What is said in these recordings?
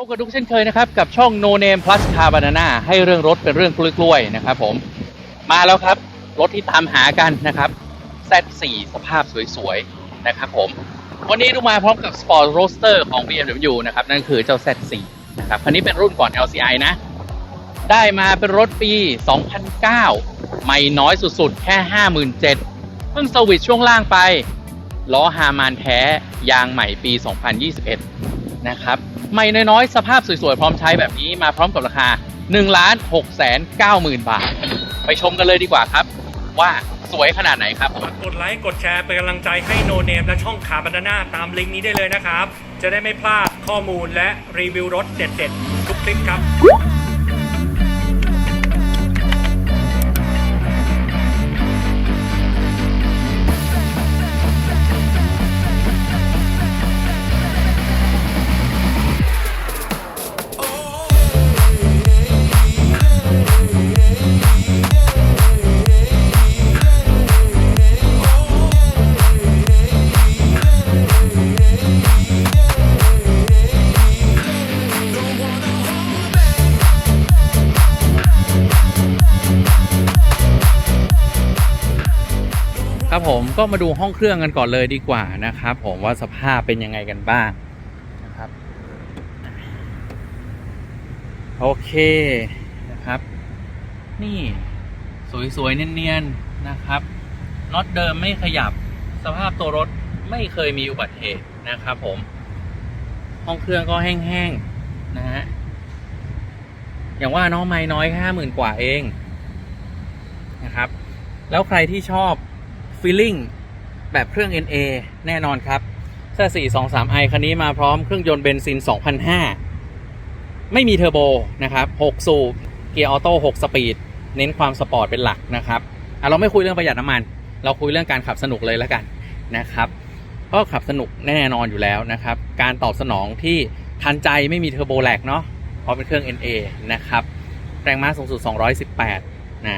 พบกับทุกเช่นเคยนะครับกับช่อง No Name Plus Car Banana ให้เรื่องรถเป็นเรื่องกล้วยๆนะครับผมมาแล้วครับ รถที่ตามหากันนะครับ Z4 สภาพสวยๆนะครับผม วันนี้ดูมาพร้อมกับ Sport Roadster ของ BMW นะครับ นั่นคือเจ้า Z4 นะครับคันนี้เป็นรุ่นก่อน LCI นะ ได้มาเป็นรถปี 2009 ไม่น้อยสุดๆ แค่ 57,000เพิ่งสวิตช่วงล่างไปล้อฮามานแท้ยางใหม่ปี 2021 นะครับ ไม่น้อยๆ สภาพสวยๆ พร้อมใช้แบบนี้มาพร้อมกับราคา1ล้าน6แสน9หมื่นบาท ไปชมกันเลยดีกว่าครับ ว่าสวยขนาดไหนครับกกดไลค์กดแชร์เป็นกำลังใจให้โนเนมและช่องขาบานาน่าตามลิงก์นี้ได้เลยนะครับ จะได้ไม่พลาดข้อมูลและรีวิวรถเด็ดๆ ทุกคลิปครับ ครับผมก็มาดูห้องเครื่องกันก่อนเลยดีกว่านะครับ ผมว่าสภาพเป็นยังไงกันบ้างนะครับ โอเคนะครับ นี่สวยๆเนียนๆนะครับน็อตเดิมไม่ขยับสภาพตัวรถไม่เคยมีอุบัติเหตุนะครับผม ห้องเครื่องก็แห้งๆนะฮะอย่างว่าน้องไม่น้อยแค่ห้าหมื่นกว่าเองนะครับ แล้วใครที่ชอบ ฟีลลิ่งแบบเครื่อง NA แน่นอนครับแค่423 i คันนี้มาพร้อมเครื่องยนต์เบนซิน 2005 ไม่มีเทอร์โบนะครับ 6 สูบ เกียร์ออโต้ 6 สปีด เน้นความสปอร์ตเป็นหลักนะครับเราไม่คุยเรื่องประหยัดน้ำมัน เราคุยเรื่องการขับสนุกเลยแล้วกันนะครับก็ขับสนุกแน่นอนอยู่แล้วนะครับ การตอบสนองที่ทันใจไม่มีเทอร์โบแลกเนาะเพราะเป็นเครื่อง NA นะครับ แรงม้าสูงสุด 218 นะ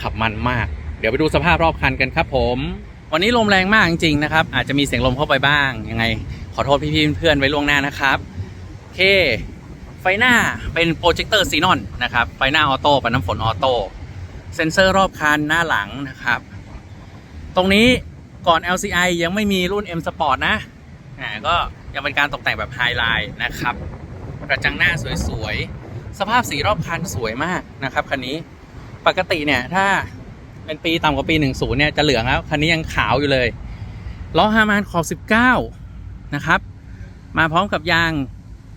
ขับมันมาก เดี๋ยวไปดูสภาพรอบคันกันครับผม วันนี้ลมแรงมากจริงๆนะครับ อาจจะมีเสียงลมเข้าไปบ้าง ยังไง ขอโทษพี่ๆเพื่อนๆไว้ล่วงหน้านะครับโอเค ไฟหน้าเป็นโปรเจคเตอร์ซีนอนนะครับ ไฟหน้าออโต้ปันน้ำฝนออโต้เซ็นเซอร์รอบคันหน้าหลังนะครับ ตรงนี้ก่อน LCI ยังไม่มีรุ่น M Sport นะอ่าก็ยังเป็นการตกแต่งแบบไฮไลท์นะครับ กระจังหน้าสวยๆ สภาพสีรอบคันสวยมากนะครับคันนี้ ปกติเนี่ยถ้า เป็นปีต่ำกว่าปี 10 เนี่ยจะเหลืองแล้วคันนี้ยังขาวอยู่เลยล้อฮามานขอบ 19 นะครับ มาพร้อมกับยาง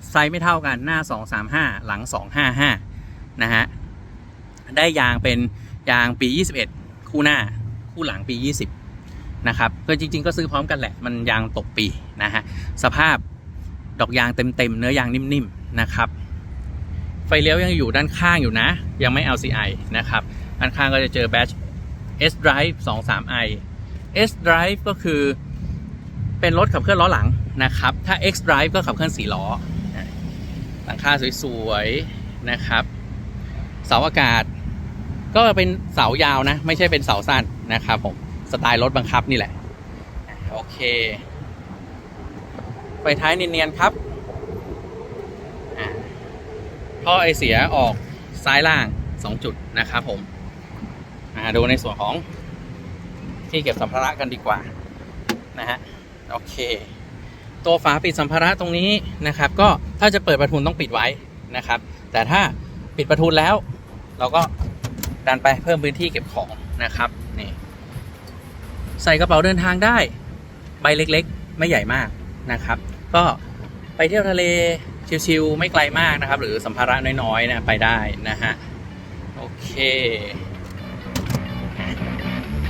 ไซส์ไม่เท่ากันหน้า 235 หลัง 255 นะฮะ ได้ยางเป็นยางปี 21 คู่หน้าคู่หลังปี 20 นะครับก็จริง ๆ ก็ซื้อพร้อมกันแหละ มันยางตกปีนะฮะ สภาพดอกยางเต็ม ๆ เนื้อยางนิ่ม ๆ นะครับ ไฟเลี้ยวยังอยู่ด้านข้างอยู่นะ ยังไม่ LCI นะครับ ด้านข้างก็จะเจอแบช S Drive 23i S Drive ก็คือเป็นรถขับเคลื่อนล้อหลังนะครับ ถ้า X Drive ก็ขับเคลื่อน4ล้อหลังคาสวยๆนะครับเสาอากาศ ก็เป็นเสายาวนะ ไม่ใช่เป็นเสาสั้นนะครับผมสไตล์รถบังคับนี่แหละ โอเคไฟท้ายเนียนๆครับท่อไอเสียออกซ้ายล่าง 2 จุดนะครับผม ดูในส่วนของที่เก็บสัมภาระกันดีกว่านะฮะโอเค ตัวฝาปิดสัมภาระตรงนี้นะครับ ก็ถ้าจะเปิดประทุนต้องปิดไว้นะครับ แต่ถ้าปิดประทุนแล้ว เราก็ดันไปเพิ่มพื้นที่เก็บของนะครับนี่ใส่กระเป๋าเดินทางได้ ใบเล็กๆ ไม่ใหญ่มากนะครับ ก็ไปเที่ยวทะเลชิลๆไม่ไกลมากนะครับ หรือสัมภาระน้อยๆนะไปได้นะฮะโอเค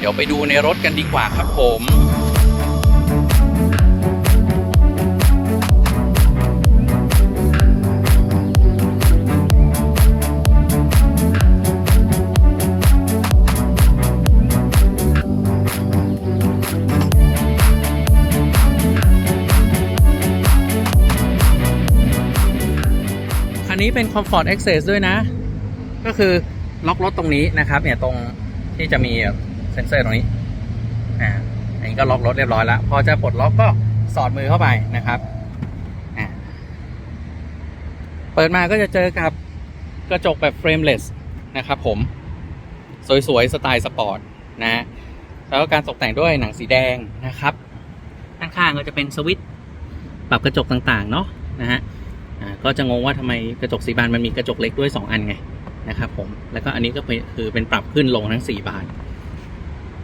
ดี๋ยวไปดูในรถกันดีกว่าครับผมคันนี้เป็น Comfort Access ด้วยนะ ก็คือล็อกรถตรงนี้นะครับ เนี่ยตรงที่จะมี เซ็นเซอร์ตรงนี้อ่าอันนี้ก็ล็อกรถเรียบร้อยแล้ว พอจะปลดล็อกก็สอดมือเข้าไปนะครับอ่าเปิดมาก็จะเจอกับกระจกแบบเฟรมเลสนะครับผม สวยๆ สไตล์สปอร์ตนะฮะแล้วก็การตกแต่งด้วยหนังสีแดงนะครับข้างๆก็จะเป็นสวิตช์ปรับกระจกต่างๆ เนาะนะฮะอ่าก็จะงงว่าทำไมกระจกสีบานมันมีกระจกเล็กด้วย 2 อันไงนะครับผม แล้วก็อันนี้ก็คือเป็นปรับขึ้นลงทั้ง 4 บาน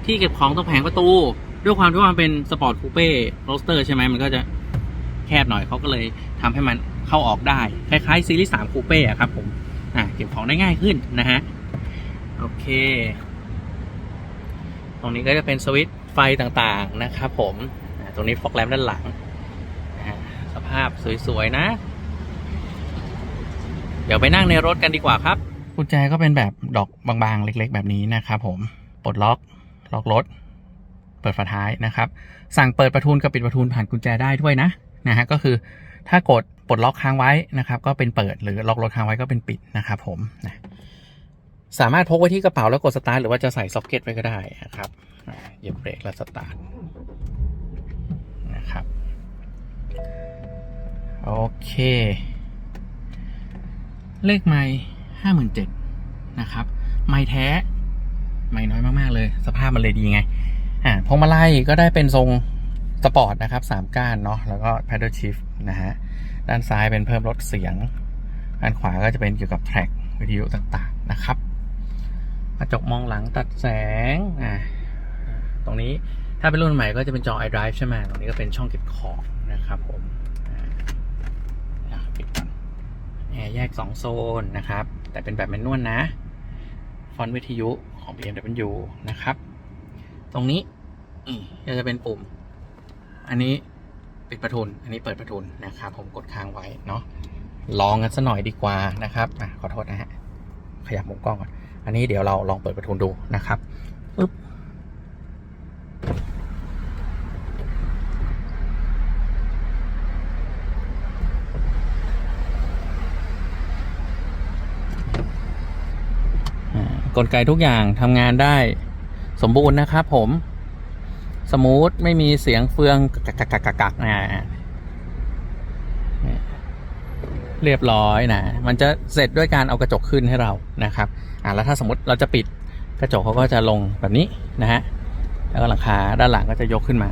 ที่เก็บของตรงแผงประตู ด้วยความที่ว่ามันเป็นสปอร์ตคูเป้โรสเตอร์ใช่ไหมมันก็จะแคบหน่อยเขาก็เลยทำให้มันเข้าออกได้ คล้ายๆซีรีส์3คูเป้ครับผมอ่าเก็บของได้ง่ายขึ้นนะฮะ โอเค ตรงนี้ก็จะเป็นสวิตช์ไฟต่างๆนะครับผมตรงนี้ฟอกแลมด้านหลัง สภาพสวยๆนะ เดี๋ยวไปนั่งในรถกันดีกว่าครับ กุญแจก็เป็นแบบดอกบางๆ เล็กๆ แบบนี้นะครับผม ปลดล็อก ล็อกรถ เปิดฝาท้ายนะครับ สั่งเปิดประทุนกับปิดประทุนผ่านกุญแจได้ด้วยนะนะฮะก็คือถ้ากดปลดล็อกค้างไว้นะครับ ก็เป็นเปิดหรือล็อกรถค้างไว้ก็เป็นปิดนะครับผมนะสามารถพกไว้ที่กระเป๋าแล้วกดสตาร์ทหรือว่าจะใส่ซ็อกเก็ตไว้ก็ได้นะครับเหยียบเบรกแล้วสตาร์ทนะครับโอเค เลขไม่ห้าหมื่นเจ็ดนะครับ ไม่แท้ ไม่น้อยมากๆเลย สภาพมันเลยดีไงอ่าพวงมาลัยก็ได้เป็นทรงสปอร์ตนะครับสามก้านเนาะแล้วก็ paddle shift นะฮะ ด้านซ้ายเป็นเพิ่มลดเสียง ด้านขวาก็จะเป็นเกี่ยวกับแทร็กวิทยุต่างๆนะครับกระจกมองหลังตัดแสงอ่าตรงนี้ถ้าเป็นรุ่นใหม่ก็จะเป็นจอ iDrive ใช่ไหมตรงนี้ก็เป็นช่องเก็บของนะครับผมปิดก่อนแอร์แยก 2 โซนนะครับ แต่เป็นแบบแมนนวลนะ ฟอนต์วิทยุ ของ BMW นะครับ ตรงนี้ก็จะเป็นปุ่ม อันนี้ปิดประทุน อันนี้เปิดประทุนนะครับ ผมกดค้างไว้เนาะ ลองกันสักหน่อยดีกว่านะครับอขอโทษนะฮะ ขยับมุมกล้องก่อน อันนี้เดี๋ยวเราลองเปิดประทุนดูนะครับปึ๊บอ่า กลไกทุกอย่างทำงานได้สมบูรณ์นะครับผม สมูทไม่มีเสียงเฟืองกักกักกักกักนะเรียบร้อยนะ มันจะเสร็จด้วยการเอากระจกขึ้นให้เรานะครับ อ่าแล้วถ้าสมมติเราจะปิดกระจกเขาก็จะลงแบบนี้นะฮะ แล้วก็หลังคาด้านหลังก็จะยกขึ้นมา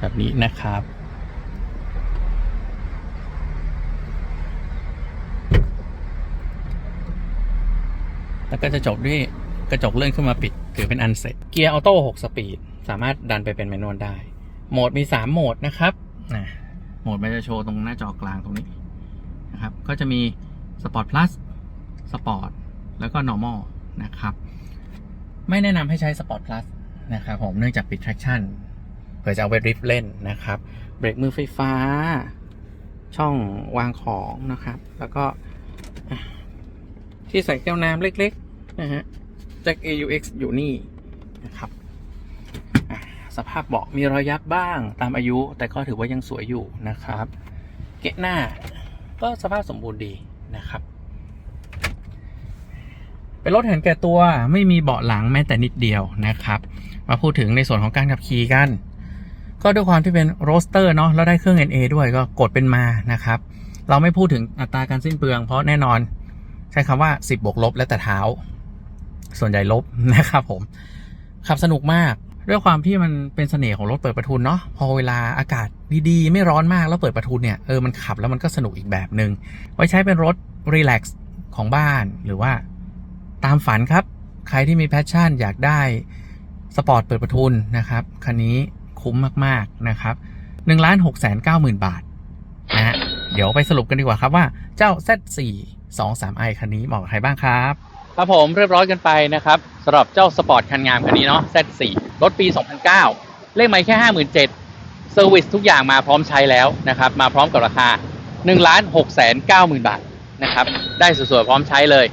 แบบนี้นะครับ แล้วก็จะจบด้วยกระจกเลื่อนขึ้นมาปิดถือเป็นอันเสร็จ เกียร์ออโต้6สปีด สามารถดันไปเป็นแมนนวลได้ โหมดมี 3 โหมดนะครับนะโหมดมันจะโชว์ตรงหน้าจอกลางตรงนี้นะครับ ก็จะมี Sport Plus Sport แล้วก็ Normal นะครับ ไม่แนะนำให้ใช้ Sport Plus นะครับผมเนื่องจากปิด traction เผื่อจะเอาไปดริฟท์เล่นนะครับ เบรกมือไฟฟ้า ช่องวางของนะครับ แล้วก็ ที่ใส่แก้วน้ำเล็กๆนะฮะแจ็ค AUX อยู่นี่นะครับสภาพเบาะมีรอยยับบ้างตามอายุ แต่ก็ถือว่ายังสวยอยู่นะครับ เกะหน้าก็สภาพสมบูรณ์ดีนะครับ เป็นรถเห็นแก่ตัวไม่มีเบาะหลังแม้แต่นิดเดียวนะครับ มาพูดถึงในส่วนของการขับขี่กัน ก็ด้วยความที่เป็นโรสเตอร์เนาะแล้วได้เครื่อง NA ด้วยก็กดเป็นมานะครับ เราไม่พูดถึงอัตราการสิ้นเปลือง เพราะแน่นอน ใช้คำว่า 10บวกลบและแต่เท้า ส่วนใหญ่ลบนะครับผมขับสนุกมากด้วยความที่มันเป็นเสน่ห์ของรถเปิดประทุนเนาะพอเวลาอากาศดีๆ ไม่ร้อนมากแล้วเปิดประทุนเนี่ยเออมันขับแล้วมันก็สนุกอีกแบบหนึง่งไว้ใช้เป็นรถรีแลกซ์ของบ้านหรือว่าตามฝันครับ ใครที่มีแพชชั่นอยากได้สปอร์ตเปิดประทุนนะครับคันนี้คุ้มมากๆนะครับ1นึ่งล้านหกแสนเก้าหมื่นบาทนะฮะเดี๋ยวไปสรุปกันดีกว่าครับว่าเจ้า Z4 2 3 i คันนี้เหมาะกับใครบ้างครับครับผมเรียบร้อยกันไปนะครับสำหรับเจ้าสปอร์ตคันงามคันนี้เนาะ Z4 รถปี 2009 เลขไม่แค่ 57,000เซอร์วิสทุกอย่างมาพร้อมใช้แล้วนะครับ มาพร้อมกับราคา1ล้าน6แสน90,000 บาทนะครับ ได้สวยๆพร้อมใช้เลย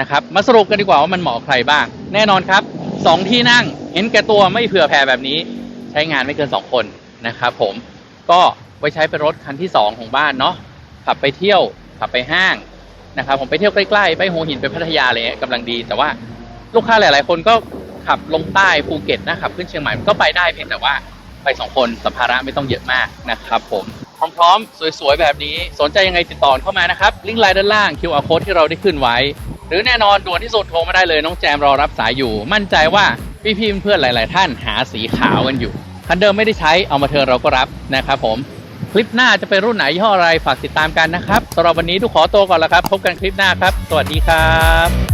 นะครับ มาสรุปกันดีกว่าว่ามันเหมาะใครบ้าง แน่นอนครับ 2 ที่นั่งเห็นแก่ตัวไม่เผื่อแผ่แบบนี้ ใช้งานไม่เกิน 2 คนนะครับผม ก็ไว้ใช้เป็นรถคันที่ 2 ของบ้านเนาะ ขับไปเที่ยว ขับไปห้าง นะครับผมไปเที่ยวใกล้ๆไปหัวหินไปพัทยาอะไรเงี้ยกำลังดี แต่ว่าลูกค้าหลายๆ คนก็ขับลงใต้ภูเก็ตนะขับขึ้นเชียงใหม่ก็ไปได้เพียงแต่ว่าไปสองคนสัมภาระไม่ต้องเยอะมากนะครับผมพร้อมๆ สวยๆ แบบนี้สนใจยังไงติดต่อเข้ามานะครับ ลิงก์ไลน์ด้านล่าง QR code ที่เราได้ขึ้นไว้ หรือแน่นอนด่วนที่สุดโทรมาได้เลยน้องแจมรอรับสายอยู่ มั่นใจว่าพี่ๆเพื่อนหลาย ๆ ท่านหาสีขาวกันอยู่คันเดิมไม่ได้ใช้เอามาเทิร์นเราก็รับนะครับผม คลิปหน้าจะเป็นรุ่นไหนยี่ห้ออะไรฝากติดตามกันนะครับสำหรับวันนี้ทุกขอตัวก่อนละครับ พบกันคลิปหน้าครับ สวัสดีครับ